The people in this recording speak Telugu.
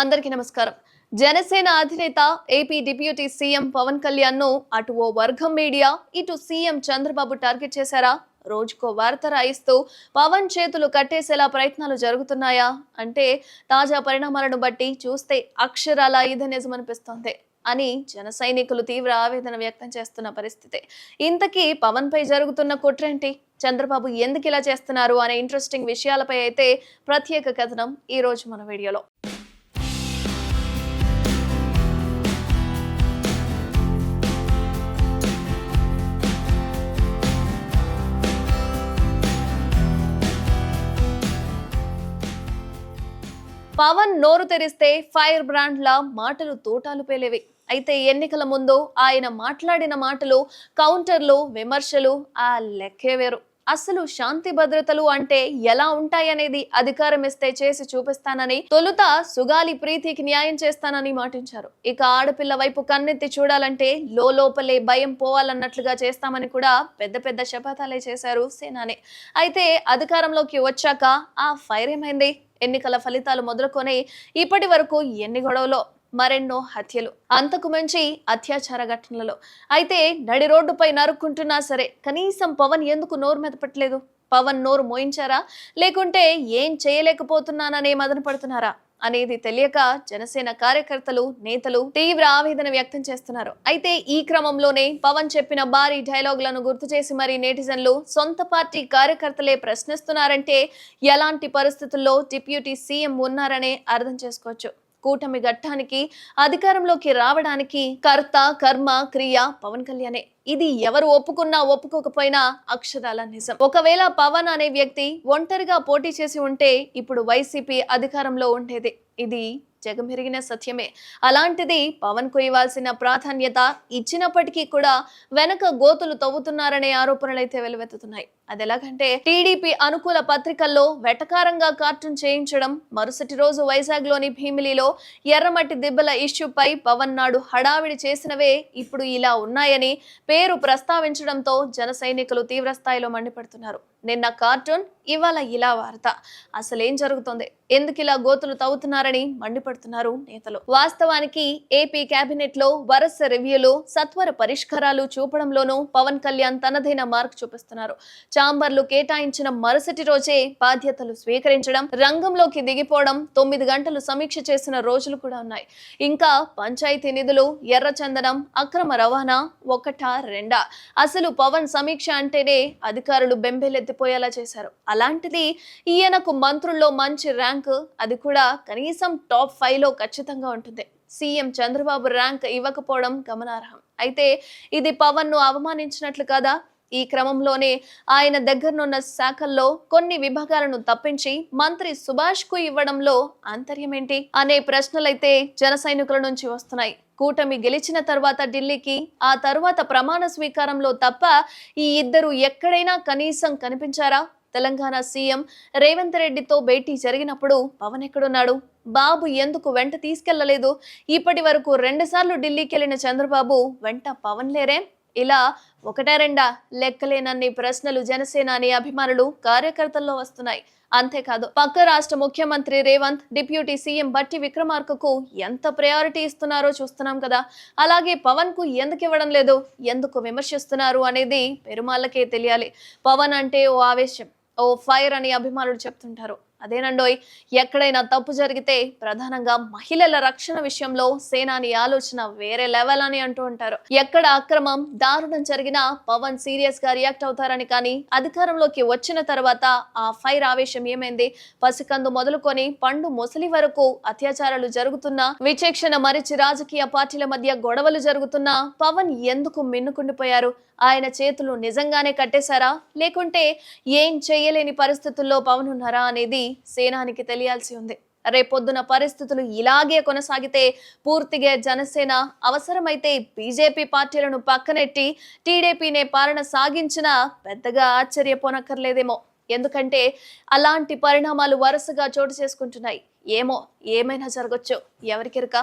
అందరికీ నమస్కారం. జనసేన అధినేత ఏపీ డిప్యూటీ సీఎం పవన్ కళ్యాణ్ను అటు ఓ వర్గం మీడియా ఇటు సీఎం చంద్రబాబు టార్గెట్ చేశారా? రోజుకో వార్త రాయిస్తూ పవన్ చేతులు కట్టేసేలా ప్రయత్నాలు జరుగుతున్నాయా? అంటే తాజా పరిణామాలను బట్టి చూస్తే అక్షరాల ఇది నిజమనిపిస్తోంది అని జన సైనికులు తీవ్ర ఆవేదన వ్యక్తం చేస్తున్న పరిస్థితి. ఇంతకీ పవన్ పై జరుగుతున్న కుట్రేంటి? చంద్రబాబు ఎందుకు ఇలా చేస్తున్నారు అనే ఇంట్రెస్టింగ్ విషయాలపై అయితే ప్రత్యేక కథనం ఈరోజు మన వీడియోలో. పవన్ నోరు తెరిస్తే ఫైర్ బ్రాండ్ల మాటలు తోటాలు పేలేవి. అయితే ఎన్నికల ముందు ఆయన మాట్లాడిన మాటలు కౌంటర్లు విమర్శలు ఆ లెక్కే వేరు. అసలు శాంతి భద్రతలు అంటే ఎలా ఉంటాయనేది అధికారం ఇస్తే చేసి చూపిస్తానని తొలుత సుగాలి ప్రీతికి న్యాయం చేస్తానని మాటించారు. ఇక ఆడపిల్ల వైపు కన్నెత్తి చూడాలంటే లోపలే భయం పోవాలన్నట్లుగా చేస్తామని కూడా పెద్ద పెద్ద శపథాలే చేశారు సేనాని. అయితే అధికారంలోకి వచ్చాక ఆ ఫైర్ ఏమైంది? ఎన్నికల ఫలితాలు మొదలుకొని ఇప్పటి వరకు ఎన్ని గొడవలో? మరెన్నో హత్యలు. అంతకు మించి అత్యాచార ఘటనలలో. అయితే నడి రోడ్డుపై నరుక్కుంటున్నా సరే కనీసం పవన్ ఎందుకు నోరు మెదపట్లేదు పవన్ నోరు మోయించారా? లేకుంటే ఏం చేయలేకపోతున్నాననే మదన పడుతున్నారా? అనేది తెలియక జనసేన కార్యకర్తలు నేతలు తీవ్ర ఆవేదన వ్యక్తం చేస్తున్నారు. అయితే ఈ క్రమంలోనే పవన్ చెప్పిన భారీ డైలాగులను గుర్తు చేసి మరి నేటిజన్లు సొంత పార్టీ కార్యకర్తలే ప్రశ్నిస్తున్నారంటే ఎలాంటి పరిస్థితుల్లో డిప్యూటీ సీఎం ఉన్నారనే అర్థం చేసుకోవచ్చు. కూటమి ఘట్టానికి అధికారంలోకి రావడానికి కర్త కర్మ క్రియ పవన్ కళ్యాణే. ఇది ఎవరు ఒప్పుకున్నా ఒప్పుకోకపోయినా అక్షరాల నిజం. ఒకవేళ పవన్ అనే వ్యక్తి ఒంటరిగా పోటీ చేసి ఉంటే ఇప్పుడు వైసీపీ అధికారంలో ఉండేది. ఇది జగమెరిగిన సత్యమే. అలాంటిది పవన్కు ఇవ్వాల్సిన ప్రాధాన్యత ఇచ్చినప్పటికీ కూడా వెనక గోతులు తవ్వుతున్నారనే ఆరోపణలు అయితే వెలువెత్తుతున్నాయి. అది ఎలాగంటే టీడీపీ అనుకూల పత్రికల్లో వెటకారంగా కార్టూన్ చేయించడం మరుసటి రోజు వైజాగ్లోని భీమిలిలో ఎర్రమట్టి దిబ్బల ఇష్యూపై పవన్ నాడు హడావిడి చేసినవే ఇప్పుడు ఇలా ఉన్నాయని పేరు ప్రస్తావించడంతో జన సైనికులు తీవ్రస్థాయిలో మండిపడుతున్నారు. నిన్న కార్టూన్ ఇవాళ ఇలా వార్త. అసలేం జరుగుతోంది? ఎందుకు ఇలా గోతులు తవ్వుతున్నారని మండిపడుతున్నారు నేతలు. వాస్తవానికి ఏపీ కేబినెట్లో వరుస రివ్యూలు సత్వర పరిష్కారాలు చూపడంలోనూ పవన్ కళ్యాణ్ తనదైన మార్క్ చూపిస్తున్నారు. ఛాంబర్లు కేటాయించిన మరుసటి రోజే బాధ్యతలు స్వీకరించడం రంగంలోకి దిగిపోవడం తొమ్మిది గంటలు సమీక్ష చేసిన రోజులు కూడా ఉన్నాయి. ఇంకా పంచాయతీ నిధులు ఎర్రచందనం అక్రమ రవాణా ఒకటా రెండా? అసలు పవన్ సమీక్ష అంటేనే అధికారులు బెంబేలెత్తిపోయేలా చేశారు. అలాంటిది ఈయనకు మంత్రుల్లో మంచి ర్యాంక్ అది కూడా కనీసం టాప్ ఫైవ్లో ఖచ్చితంగా ఉంటుంది. సీఎం చంద్రబాబు ర్యాంక్ ఇవ్వకపోవడం గమనార్హం. అయితే ఇది పవన్ను అవమానించినట్లు కదా? ఈ క్రమంలోనే ఆయన దగ్గరనున్న శాఖల్లో కొన్ని విభాగాలను తప్పించి మంత్రి సుభాష్కు ఇవ్వడంలో అంతర్యమేంటి అనే ప్రశ్నలైతే జన సైనికుల నుంచి వస్తున్నాయి. కూటమి గెలిచిన తర్వాత ఢిల్లీకి ఆ తర్వాత ప్రమాణ స్వీకారంలో తప్ప ఈ ఇద్దరు ఎక్కడైనా కనీసం కనిపించారా? తెలంగాణ సీఎం రేవంత్ రెడ్డితో భేటీ జరిగినప్పుడు పవన్ ఎక్కడున్నాడు? బాబు ఎందుకు వెంట తీసుకెళ్ళలేదు? ఇప్పటి వరకు రెండుసార్లు ఢిల్లీకి వెళ్ళిన చంద్రబాబు వెంట పవన్ లేరే? ఇలా ఒకటే రెండా? లెక్కలేనన్ని ప్రశ్నలు జనసేనాని అభిమానులు కార్యకర్తల్లో వస్తున్నాయి. అంతేకాదు పక్క రాష్ట్ర ముఖ్యమంత్రి రేవంత్ డిప్యూటీ సీఎం బట్టి విక్రమార్కకు ఎంత ప్రయారిటీ ఇస్తున్నారో చూస్తున్నాం కదా. అలాగే పవన్కు ఎందుకు ఇవ్వడం లేదు? ఎందుకు విమర్శిస్తున్నారు అనేది పెరుమాళ్ళకే తెలియాలి. పవన్ అంటే ఓ ఆవేశం ఓ ఫైర్ అని అభిమానులు చెప్తుంటారు. అదేనండోయ్ ఎక్కడైనా తప్పు జరిగితే ప్రధానంగా మహిళల రక్షణ విషయంలో సేనాని ఆలోచన వేరే లెవెల్ అని అంటూ ఉంటారు. ఎక్కడ అక్రమం దారుణం జరిగినా పవన్ సీరియస్గా రియాక్ట్ అవుతారని కానీ అధికారంలోకి వచ్చిన తర్వాత ఆ ఫైర్ ఆవేశం ఏమైంది? పసికందు మొదలుకొని పండు ముసలి వరకు అత్యాచారాలు జరుగుతున్నా విచక్షణ మరిచి రాజకీయ పార్టీల మధ్య గొడవలు జరుగుతున్నా పవన్ ఎందుకు మిన్నుకుండిపోయారు? ఆయన చేతులు నిజంగానే కట్టేశారా? లేకుంటే ఏం చేయలేని పరిస్థితుల్లో పవన్ ఉన్నారా అనేది సేనానికి తెలియాల్సి ఉంది. రేపొద్దున పరిస్థితులు ఇలాగే కొనసాగితే పూర్తిగా జనసేన అవసరమైతే బీజేపీ పార్టీలను పక్కనెట్టి టీడీపీనే పాలన సాగించినా పెద్దగా ఆశ్చర్యపోనక్కర్లేదేమో. ఎందుకంటే అలాంటి పరిణామాలు వరుసగా చోటు చేసుకుంటున్నాయి. ఏమో ఏమైనా జరగచ్చు. ఎవరికెరక?